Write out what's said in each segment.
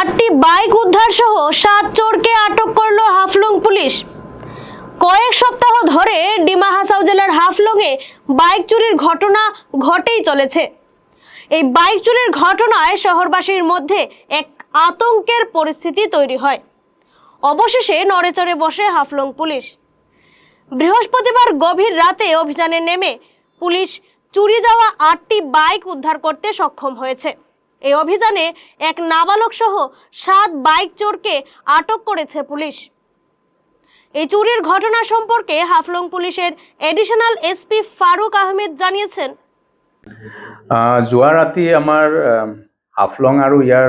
আটটি বাইক উদ্ধার সহ সাত চোরকে আটক করল হাফলং পুলিশ। কয়েক সপ্তাহ ধরে ডিমা হাসাও জেলার হাফলংয়ে বাইক চুরির ঘটনা ঘটেই চলেছে। এই বাইক চুরির ঘটনায় শহরবাসীর মধ্যে এক আতঙ্কের পরিস্থিতি তৈরি হয়। অবশেষে নড়েচড়ে বসে হাফলং পুলিশ। বৃহস্পতিবার গভীর রাতে অভিযানে নেমে পুলিশ চুরি যাওয়া আটটি বাইক উদ্ধার করতে সক্ষম হয়েছে। এই অভিযানে এক নাবালক সহ সাত বাইক চোরকে আটক করেছে পুলিশ। এই চুরির ঘটনা সম্পর্কে হাফলং পুলিশের এডিশনাল এসপি ফারুক আহমেদ জানিয়েছেন। যোৱা ৰাতি আমাৰ হাফলং আৰু ইয়াৰ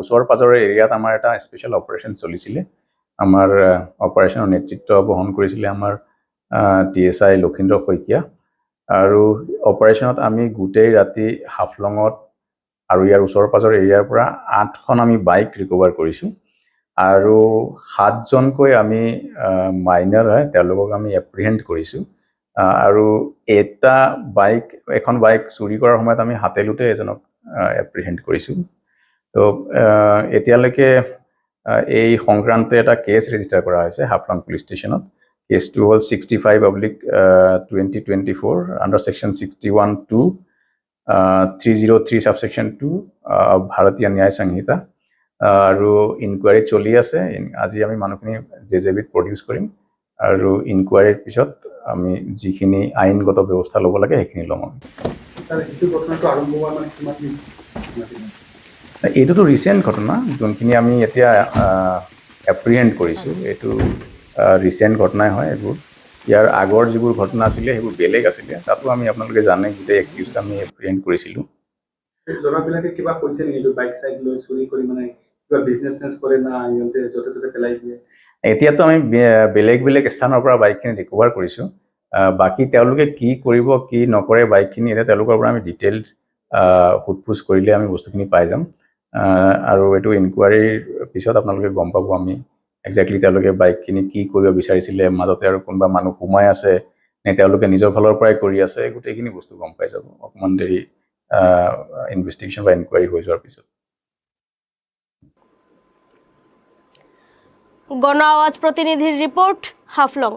ওচৰ পাজৰৰ এৰিয়াত আমাৰ এটা স্পেচিয়েল অপাৰেশ্যন চলিছিলে। আমাৰ অপাৰেশ্যনৰ নেতৃত্ব বহন কৰিছিলে আমাৰ T S I Lakshindra Saikia. আৰু অপাৰেশ্যনত আমি গোটেই ৰাতি হাফলঙত আৰু ইয়াৰ ওচৰ পাজৰ এৰিয়াৰ পৰা আঠখন আমি বাইক ৰিকভাৰ কৰিছোঁ। আৰু সাতজনকৈ আমি মাইনাৰ হয়, তেওঁলোকক আমি এপ্ৰিহেণ্ড কৰিছোঁ। আৰু এটা বাইক এখন বাইক চুৰি কৰাৰ সময়ত আমি হাতেলোতে এজনক এপ্ৰিহেণ্ড কৰিছোঁ। তো এতিয়ালৈকে এই সংক্ৰান্তে এটা কেছ ৰেজিষ্টাৰ কৰা হৈছে হাফলং পুলিচ ষ্টেচনত। কেছটো হ'ল sixty five oblique twenty twenty four under section sixty one two three zero' three subsection two ভাৰতীয় ন্যায় সংহিতা। আৰু ইনকুৱাৰী চলি আছে। আজি আমি মানুহখিনি জে জে বিত প্ৰডিউচ কৰিম। আৰু ইনকুৱাৰীৰ পিছত আমি যিখিনি আইনগত ব্যৱস্থা ল'ব লাগে সেইখিনি ল'ম আমি। মানে? এইটোতো ৰিচেণ্ট ঘটনা। যোনখিনি আমি এতিয়া এপ্ৰিহেণ্ড কৰিছোঁ এইটো ৰিচেণ্ট ঘটনাই হয় এইবোৰ। ইয়াৰ আগৰ যিবোৰ ঘটনা আছিলে সেইবোৰ বেলেগ আছিলে। তাতো আমি আপোনালোকে জানে গোটেই একিউজড আমি এপ্ৰিহেণ্ড কৰিছিলোঁ। ল'ৰাবিলাকে কিবা কৈছে নেকি? বাইক চাইক লৈ চুৰি কৰি মানে কিবা বিজনেছ কৰে না সিহঁতে য'তে ত'তে পেলাই দিয়ে? এতিয়াতো আমি বেলেগ বেলেগ স্থানৰ পৰা বাইকখিনি ৰিকভাৰ কৰিছোঁ। বাকী তেওঁলোকে কি কৰিব কি নকৰে বাইকখিনি এতিয়া তেওঁলোকৰ পৰা আমি ডিটেইলছ সোধ পোছ কৰিলে আমি বস্তুখিনি পাই যাম। আৰু এইটো ইনকুৱাৰীৰ পিছত আপোনালোকে গম পাব আমি একজেক্টলি তেওঁলোকে বাইকখিনি কি কৰিব বিচাৰিছিলে, মাজতে আৰু কোনোবা মানুহ সোমাই আছে, নে তেওঁলোকে নিজৰ ফালৰ পৰাই কৰি আছে, গোটেইখিনি বস্তু গম পাই যাব। অকণমান দেৰি ইনভেষ্টিগেশ্যন বা ইনকুৱাৰী হৈ যোৱাৰ পিছত। গণ আওয়াজ প্রতিনিধির রিপোর্ট হাফলং।